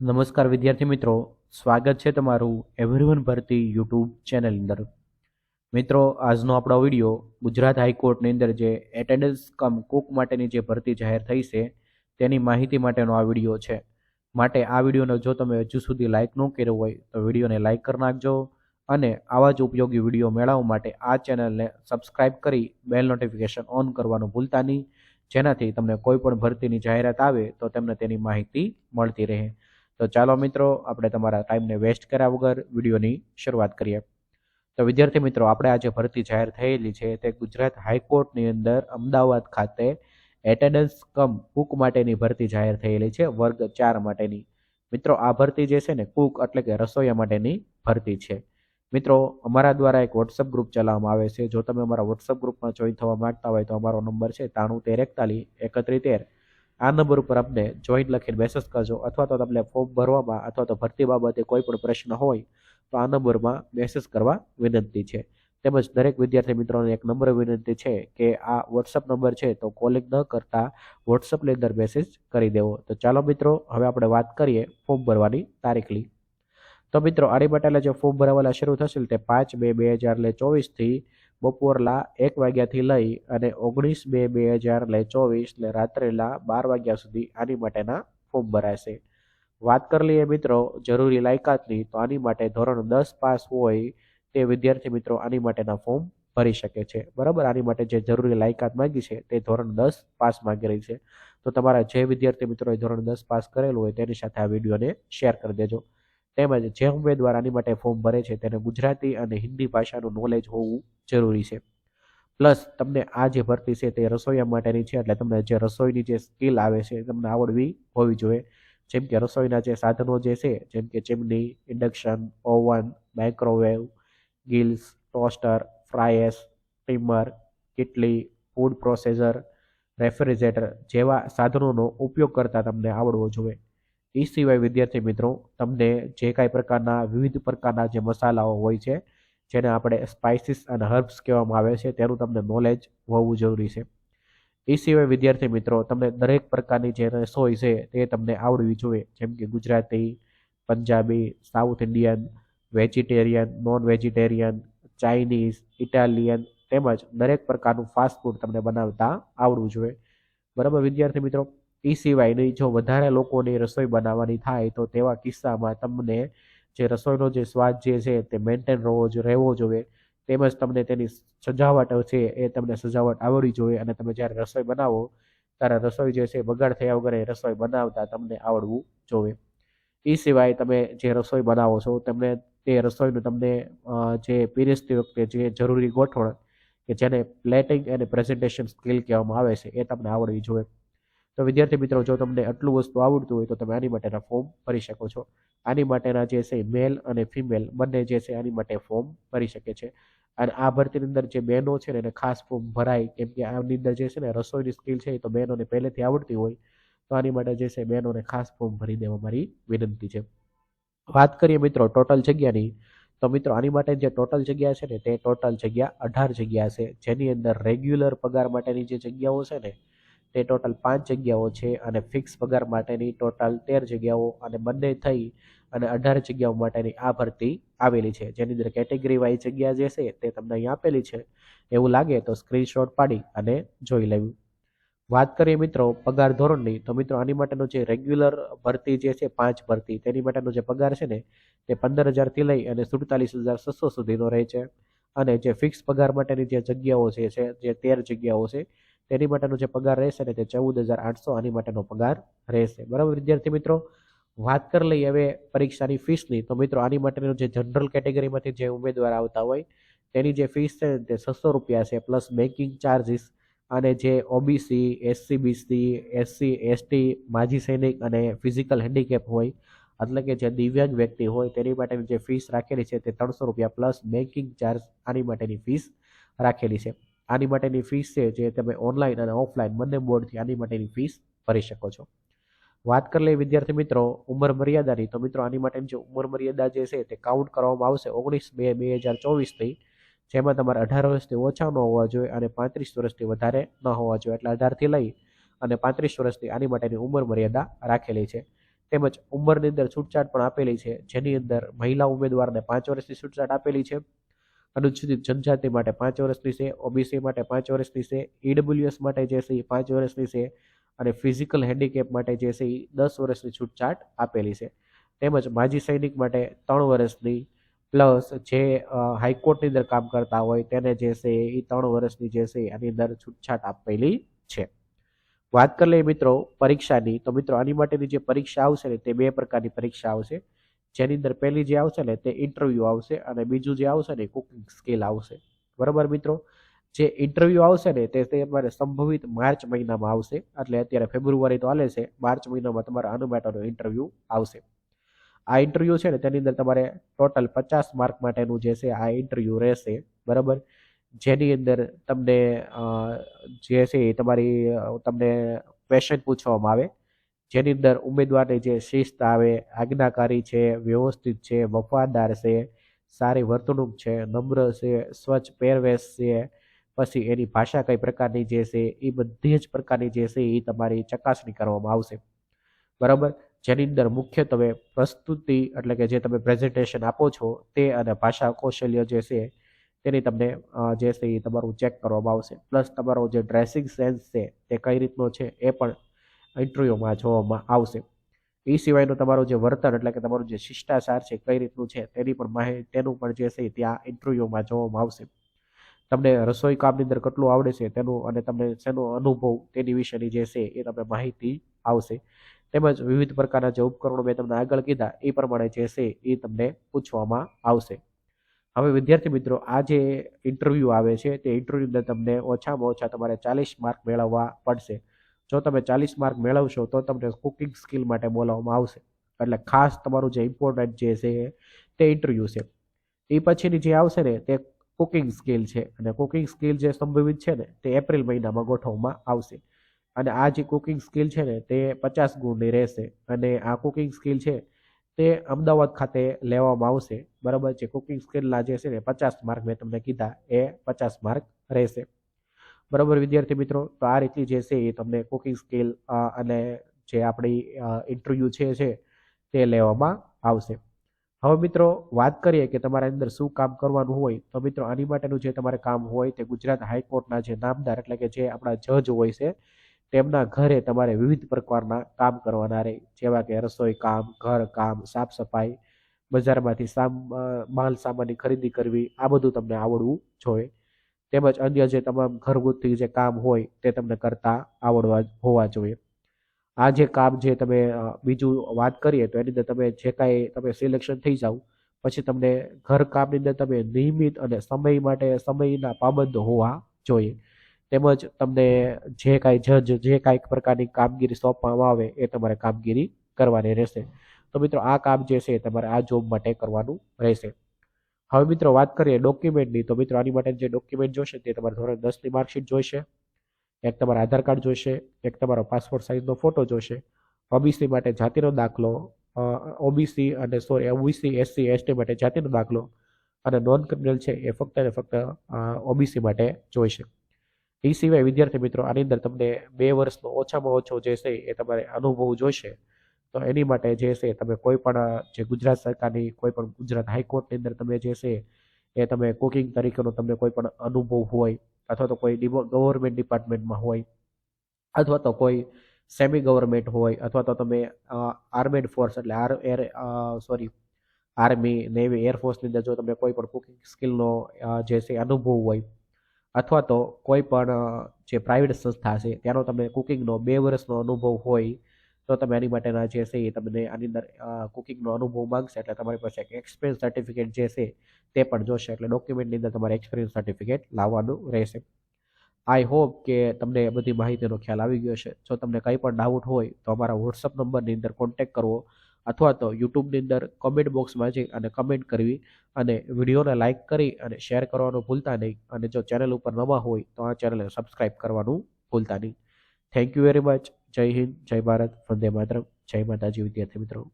નમસ્કાર વિદ્યાર્થી મિત્રો, સ્વાગત છે તમારું એવરીવન ભરતી યુટ્યુબ ચેનલ અંદર. મિત્રો, આજનો આપણો વીડિયો ગુજરાત હાઈકોર્ટની અંદર જે એટેન્ડન્સ કમ કુક માટેની જે ભરતી જાહેર થઈ છે, તેની માહિતી માટેનો આ વીડિયો છે. માટે આ વિડીયોને જો તમે હજુ સુધી લાઇક ન કર્યો હોય, તો વિડીયોને લાઇક કરી નાખજો અને આવા જ ઉપયોગી વીડિયો મેળવવા માટે આ ચેનલને સબસ્ક્રાઇબ કરી બેલ નોટિફિકેશન ઓન કરવાનું ભૂલતા નહીં. જેનાથી તમને કોઈ પણ ભરતીની જાહેરાત આવે, તો તમને તેની માહિતી મળતી રહે. તો ચાલો મિત્રો, આપણે તમારા ટાઈમને વેસ્ટ કર્યા વગર વિડીયોની શરૂઆત કરીએ. તો વિદ્યાર્થી મિત્રો, આપણે આજે ભરતી જાહેર થયેલી છે તે ગુજરાત હાઈકોર્ટની અંદર અમદાવાદ ખાતે એટેન્ડન્સ કમ કુક માટેની ભરતી જાહેર થયેલી છે, વર્ગ ચાર માટેની. મિત્રો, આ ભરતી જે છે ને, કુક એટલે કે રસોઈયા માટેની ભરતી છે. મિત્રો, અમારા દ્વારા એક વોટ્સઅપ ગ્રુપ ચલાવવામાં આવે છે. જો તમે અમારા વોટ્સઅપ ગ્રુપમાં જોઈન થવા માંગતા હોય તો અમારો નંબર છે ત્રાણું તેર એકતાલીસ એકત્રીસ તેર આ નંબર ઉપર અમને જોઈન લખીને મેસેજ કરજો. અથવા તો તમને ફોર્મ ભરવામાં અથવા તો ભરતી બાબતે કોઈ પણ પ્રશ્ન હોય, તો આ નંબરમાં મેસેજ કરવા વિનંતી છે. તેમજ દરેક વિદ્યાર્થી મિત્રોને એક નંબર વિનંતી છે કે આ વોટ્સઅપ નંબર છે તો કોલિંગ ન કરતા વોટ્સઅપની અંદર મેસેજ કરી દેવો. તો ચાલો મિત્રો, હવે આપણે વાત કરીએ ફોર્મ ભરવાની તારીખની તો મિત્રો આની બટાલે જે ફોર્મ ભરાવાના શરૂ થશે તે પાંચ બે બે હજાર ચોવીસથી બપોરના એક વાગ્યાથી લઈ અને ઓગણીસ બે બે હજાર લે ચોવીસ એટલે રાત્રેલા બાર વાગ્યા સુધી આની માટેના ફોર્મ ભરાશે. વાત કરી લઈએ મિત્રો જરૂરી લાયકાતની, તો આની માટે ધોરણ દસ પાસ હોય તે વિદ્યાર્થી મિત્રો આની માટેના ફોર્મ ભરી શકે છે. બરાબર? આની માટે જે જરૂરી લાયકાત માંગી છે તે ધોરણ દસ પાસ માંગી રહી છે. તો તમારા જે વિદ્યાર્થી મિત્રોએ ધોરણ દસ પાસ કરેલું હોય તેની સાથે આ વિડીયોને શેર કરી દેજો. તેમજ જે ઉમેદવાર આની માટે ફોર્મ ભરે છે તેને ગુજરાતી અને હિન્દી ભાષાનું નોલેજ હોવું જરૂરી છે. પ્લસ તમને આ જે ભરતી છે તે રસોઈયા માટેની છે, એટલે તમને જે રસોઈની જે સ્કિલ આવે છે તમને આવડવી હોવી જોઈએ. જેમ કે રસોઈના જે સાધનો જે છે, જેમ કે chimney induction oven microwave grills toaster fryers trimmer kettle food processor refrigerator જેવા સાધનોનો ઉપયોગ કરતા તમને આવડવો જોઈએ. એ સિવાય વિદ્યાર્થી મિત્રો, તમને જે કાંઈ પ્રકારના, વિવિધ પ્રકારના જે મસાલાઓ હોય છે, જેને આપણે સ્પાઇસીસ અને હર્બ્સ કહેવામાં આવે છે, તેનું તમને નોલેજ હોવું જરૂરી છે. એ સિવાય વિદ્યાર્થી મિત્રો, તમને દરેક પ્રકારની જે રસોઈ છે, તે તમને આવડવી જોઈએ. જેમ કે Gujarati, Punjabi south Indian vegetarian non vegetarian Chinese Italian તેમજ દરેક પ્રકારનું ફાસ્ટ ફૂડ તમને બનાવતા આવડવું જોઈએ. બરાબર વિદ્યાર્થી મિત્રો? એ સિવાયની જો વધારે લોકોની રસોઈ બનાવવાની થાય, તો તેવા કિસ્સામાં તમને જે રસોઈનો જે સ્વાદ જે છે, તે મેન્ટેન રહેવો રહેવો જોઈએ. તેમજ તમને તેની સજાવટ છે, એ તમને સજાવટ આવડવી જોઈએ. અને તમે જ્યારે રસોઈ બનાવો, ત્યારે રસોઈ જે છે, બગાડ થયા વગર એ રસોઈ બનાવતા તમને આવડવું જોઈએ. એ સિવાય તમે જે રસોઈ બનાવો છો, તમને, તે રસોઈનું તમને જે પીરસતી વખતે જે જરૂરી ગોઠવણ, કે જેને પ્લેટિંગ અને પ્રેઝન્ટેશન સ્કિલ કહેવામાં આવે છે, એ તમને આવડવી જોઈએ. તો વિદ્યાર્થી મિત્રો, જો તમને આટલું વસ્તુ આવડતું હોય તો તમે આની માટેના ફોર્મ ભરી શકો છો. આની માટેના જે છે મેલ અને ફિમેલ બંને જે છે આની માટે ફોર્મ ભરી શકે છે. અને આ ભરતીની અંદર જે બહેનો છે ને એને ખાસ ફોર્મ ભરાય, કેમ કે આની અંદર જે છે ને રસોઈની સ્કિલ છે તો બહેનોને પહેલેથી આવડતી હોય, તો આની માટે જે છે બહેનોને ખાસ ફોર્મ ભરી દેવા મારી વિનંતી છે. વાત કરીએ મિત્રો ટોટલ જગ્યાની, તો મિત્રો આની માટે જે ટોટલ જગ્યા છે ને તે ટોટલ જગ્યા અઢાર જગ્યા છે. જેની અંદર રેગ્યુલર પગાર માટેની જે જગ્યાઓ છે ને તે ટોટલ પાંચ જગ્યાઓ છે અને ફિક્સ પગાર માટેની ટોટલ તેર જગ્યાઓ અને બંને થઈ અને અઢાર જગ્યાઓ માટેની આ ભરતી આવેલી છે. જેની અંદર કેટેગરી વાઇઝ જગ્યા જે છે તે તમને અહીં આપેલી છે. એવું લાગે તો સ્ક્રીનશોટ પાડી અને જોઈ લેવું. વાત કરીએ મિત્રો પગાર ધોરણની, તો મિત્રો આની માટેનો જે રેગ્યુલર ભરતી જે છે પાંચ ભરતી, તેની માટેનો જે પગાર છે ને તે પંદર હજારથી લઈ અને સુડતાલીસ હજાર છસો સુધીનો રહે છે. અને જે ફિક્સ પગાર માટેની જે જગ્યાઓ છે, જે તેર જગ્યાઓ છે તેની માટેનો જે પગાર રહેશે ને તે ચૌદ હજાર આઠસો આની માટેનો પગાર રહેશે. બરાબર, વિદ્યાર્થી મિત્રો? વાત કરી લઈએ હવે પરીક્ષાની ફીસની. તો મિત્રો, આની માટેનો જે જનરલ કેટેગરીમાંથી જે ઉમેદવાર આવતા હોય, તેની જે ફીસ છે તે છસો રૂપિયા છે, પ્લસ બેન્કિંગ ચાર્જીસ અને જે OBC SC BC SC, ST, માજી સૈનિક અને ફિઝિકલ હેન્ડીકેપ હોય, એટલે કે જે દિવ્યાંગ વ્યક્તિ હોય, તેની માટેની જે ફીસ રાખેલી છે તે ત્રણસો રૂપિયા, પ્લસ બેન્કિંગ ચાર્જ આની માટેની ફીસ રાખેલી છે. આની માટેની ફીસ છે જે તમે ઓનલાઈન અને ઓફલાઈન બંને બોર્ડથી આની માટેની ફીસ ભરી શકો છો. વાત કરી લઈએ વિદ્યાર્થી મિત્રો, ઉંમર મર્યાદાની. તો મિત્રો, આની માટેની જે ઉંમર મર્યાદા જે છે તે કાઉન્ટ કરવામાં આવશે ઓગણીસ બે બે હજાર ચોવીસથી, જેમાં તમારે અઢાર વર્ષથી ઓછા ન હોવા જોઈએ અને પાંત્રીસ વર્ષથી વધારે ન હોવા જોઈએ. એટલે અઢારથી લઈ અને પાંત્રીસ વર્ષથી આની માટેની ઉંમર મર્યાદા રાખેલી છે. તેમજ ઉંમરની અંદર છૂટછાટ પણ આપેલી છે. જેની અંદર મહિલા ઉમેદવારને પાંચ વર્ષની છૂટછાટ આપેલી છે. અનુસૂચિત જનજાતિ માટે પાંચ વર્ષની છે ઓબીસી માટે પાંચ વર્ષની છે ઈડબ્લ્યુએસ માટે જે છે એ પાંચ વર્ષની છે અને ફિઝિકલ હેન્ડીકેપ માટે જે છે એ દસ વર્ષની છૂટછાટ આપેલી છે. તેમજ માજી સૈનિક માટે ત્રણ વર્ષની પ્લસ જે હાઈકોર્ટની અંદર કામ કરતા હોય તેને જે છે એ ત્રણ વર્ષની જે છે આની અંદર છૂટછાટ આપેલી છે. વાત કરી લઈએ મિત્રો પરીક્ષાની, તો મિત્રો આની માટેની જે પરીક્ષા આવશે ને તે બે પ્રકારની પરીક્ષા આવશે. જેની અંદર પહેલી જે આવશે ને તે ઇન્ટરવ્યૂ આવશે અને બીજું જે આવશે ને કુકિંગ સ્કિલ આવશે. બરાબર મિત્રો? જે ઇન્ટરવ્યૂ આવશે ને તે તમારે સંભવિત માર્ચ મહિનામાં આવશે. એટલે અત્યારે ફેબ્રુઆરી તો હાલે છે. માર્ચ મહિનામાં તમારા અનુમેટાનો ઇન્ટરવ્યૂ આવશે. આ ઇન્ટરવ્યૂ છે ને તેની અંદર તમારે ટોટલ પચાસ માર્ક માટેનું જે છે આ ઇન્ટરવ્યૂ રહેશે. બરાબર? જેની અંદર તમને જે છે એ તમારી તમને ક્વેશ્ચન પૂછવામાં આવે. જેની અંદર ઉમેદવારની જે શિસ્ત આવે, આજ્ઞાકારી છે, વ્યવસ્થિત છે, વફાદાર છે, સારી વર્તણૂક છે, નમ્ર છે, સ્વચ્છ પહેરવેશ છે, પછી એની ભાષા કઈ પ્રકારની જે છે, એ બધી જ પ્રકારની જે છે, એ તમારી ચકાસણી કરવામાં આવશે. બરાબર? જેની અંદર મુખ્યત્વે પ્રસ્તુતિ એટલે કે જે તમે પ્રેઝન્ટેશન આપો છો, તે અને ભાષા કૌશલ્ય જે છે, તેની તમને જે છે, એ તમારું ચેક કરવામાં આવશે. પ્લસ તમારો જે ડ્રેસિંગ સેન્સ છે, તે કઈ રીતનો છે, એ પણ ઇન્ટરવ્યૂમાં જોવામાં આવશે. એ સિવાયનું તમારું જે વર્તન એટલે કે તમારું જે શિષ્ટાચાર છે, કઈ રીતનું છે, તેની પણ માહિતી તેનું પણ જે છે, ત્યાં ઇન્ટરવ્યૂમાં જોવામાં આવશે. તમને રસોઈ કામની અંદર કેટલું આવડે છે, તેનું અને તમને શેનો અનુભવ તેની વિશેની જે છે, એ તમને માહિતી આવશે. તેમજ વિવિધ પ્રકારના જે ઉપકરણો મેં તમને આગળ કીધા, એ પ્રમાણે જે છે, એ તમને પૂછવામાં આવશે. હવે વિદ્યાર્થી મિત્રો, આ જે ઇન્ટરવ્યૂ આવે છે, તે ઇન્ટરવ્યૂ અંદર તમને ઓછામાં ઓછા તમારે ચાલીસ માર્ક મેળવવા પડશે. જો તમે ચાલીસ માર્ક મેળવશો, તો તમને કુકિંગ સ્કિલ માટે બોલાવવામાં આવશે. એટલે ખાસ તમારું જે ઇમ્પોર્ટન્ટ જે છે, તે ઇન્ટરવ્યૂ છે. એ પછીની જે આવશે ને, તે કુકિંગ સ્કિલ છે. અને કુકિંગ સ્કિલ જે સંભવિત છે ને, તે એપ્રિલ મહિનામાં ગોઠવવામાં આવશે. અને આ જે કુકિંગ સ્કિલ છે ને, તે પચાસ ગુણની રહેશે. અને આ કુકિંગ સ્કિલ છે, તે અમદાવાદ ખાતે લેવામાં આવશે. બરાબર છે? કુકિંગ સ્કિલના જે છે ને, પચાસ માર્ક મેં તમને કીધા, એ પચાસ માર્ક રહેશે. બરાબર, વિદ્યાર્થી મિત્રો? તો આ રીતની જે છે એ તમને કુકિંગ સ્કિલ અને જે આપણી ઇન્ટરવ્યૂ છે છે, તે લેવામાં આવશે. હવે મિત્રો, વાત કરીએ કે તમારા અંદર શું કામ કરવાનું હોય, તો મિત્રો આની માટેનું જે તમારે કામ હોય તે ગુજરાત હાઈકોર્ટના જે નામદાર એટલે કે જે આપણા જજ હોય છે, તેમના ઘરે તમારે વિવિધ પ્રકારના કામ કરવાના રહે જેવા કે રસોઈ કામ, ઘર કામ, સાફ સફાઈ, બજારમાંથી સામ માલ સામાનની ખરીદી કરવી, આ બધું તમને આવડવું જોઈએ. તેમજ અન્ય જે તમામ ઘરગુથી જે કામ હોય તે તમને કરતા આવડવા હોવા જોઈએ. આ જે કામ જે તમે બીજું વાત કરીએ તો એની અંદર તમે જે કાંઈ તમે સિલેક્શન થઈ જાઓ, પછી તમને ઘરકામની અંદર તમે નિયમિત અને સમય માટે સમયના પાબંદ હોવા જોઈએ. તેમજ તમને જે કાંઈ જજ જે કાંઈક પ્રકારની કામગીરી સોંપવામાં આવે એ તમારે કામગીરી કરવાની રહેશે. તો મિત્રો આ કામ જે છે તમારે આ જોબ માટે કરવાનું રહેશે. હવે મિત્રો વાત કરીએ ડોક્યુમેન્ટની તો મિત્રો આની માટે જે ડોક્યુમેન્ટ જોશે તે તમારે ધોરણ દસની માર્કશીટ જોઈશે. એક તમારા આધાર કાર્ડ જોઈશે. એક તમારો પાસપોર્ટ સાઇઝનો ફોટો જોઈશે. ઓબીસી માટે જાતિનો દાખલો ઓબીસી અને સોરી ઓબીસી એસસી એસટી માટે જાતિનો દાખલો અને નોન ક્રિમિનલ છે એ ફક્ત અને ફક્ત ઓબીસી માટે જોઈશે. એ સિવાય વિદ્યાર્થી મિત્રો આની અંદર તમને બે વર્ષનો ઓછામાં ઓછો જે છે એ તમારે અનુભવ જોઈશે. તો એની માટે જે છે, તમે કોઈ પણ જે ગુજરાત સરકારની કોઈ પણ ગુજરાત હાઈકોર્ટની અંદર તમે જે છે, એ તમે કુકિંગ તરીકેનો તમને કોઈ પણ અનુભવ હોય અથવા તો કોઈ ગવર્મેન્ટ ડિપાર્ટમેન્ટમાં હોય અથવા તો કોઈ સેમી ગવર્મેન્ટ હોય અથવા તો તમે આર્મેડ ફોર્સ એટલે આર, એર સોરી, આર્મી, નેવી એરફોર્સની અંદર જો તમે કોઈ પણ કુકિંગ સ્કિલનો જે છે, અનુભવ હોય અથવા તો કોઈ પણ જે પ્રાઇવેટ સંસ્થા છે, ત્યાંનો તમે કુકિંગનો બે વર્ષનો અનુભવ હોય તો તમે આની માટેના જે છે એ તમને આની અંદર કુકિંગનો અનુભવ માંગશે. એટલે તમારી પાસે એક એક્સપિરિયન્સ સર્ટિફિકેટ જે છે તે પણ જોશે. એટલે ડોક્યુમેન્ટની અંદર તમારે એક્સપિરિયન્સ સર્ટિફિકેટ લાવવાનું રહેશે. આઈ હોપ કે તમને બધી માહિતીનો ખ્યાલ આવી ગયો છે જો તમને કંઈ પણ ડાઉટ હોય, તો અમારા વોટ્સઅપ નંબરની અંદર કોન્ટેક કરવો અથવા તો યુટ્યુબની અંદર કમેન્ટ બોક્સમાં જઈ અને કમેન્ટ કરવી અને વિડીયોને લાઇક કરી અને શેર કરવાનું ભૂલતા નહીં. અને જો ચેનલ ઉપર નવા હોય, તો આ ચેનલને સબસ્ક્રાઈબ કરવાનું ભૂલતા નહીં. થેન્ક યુ વેરી મચ જય હિન્દ જય ભારત વંદે માતરમ જય માતાજી વિદ્યાર્થી મિત્રો.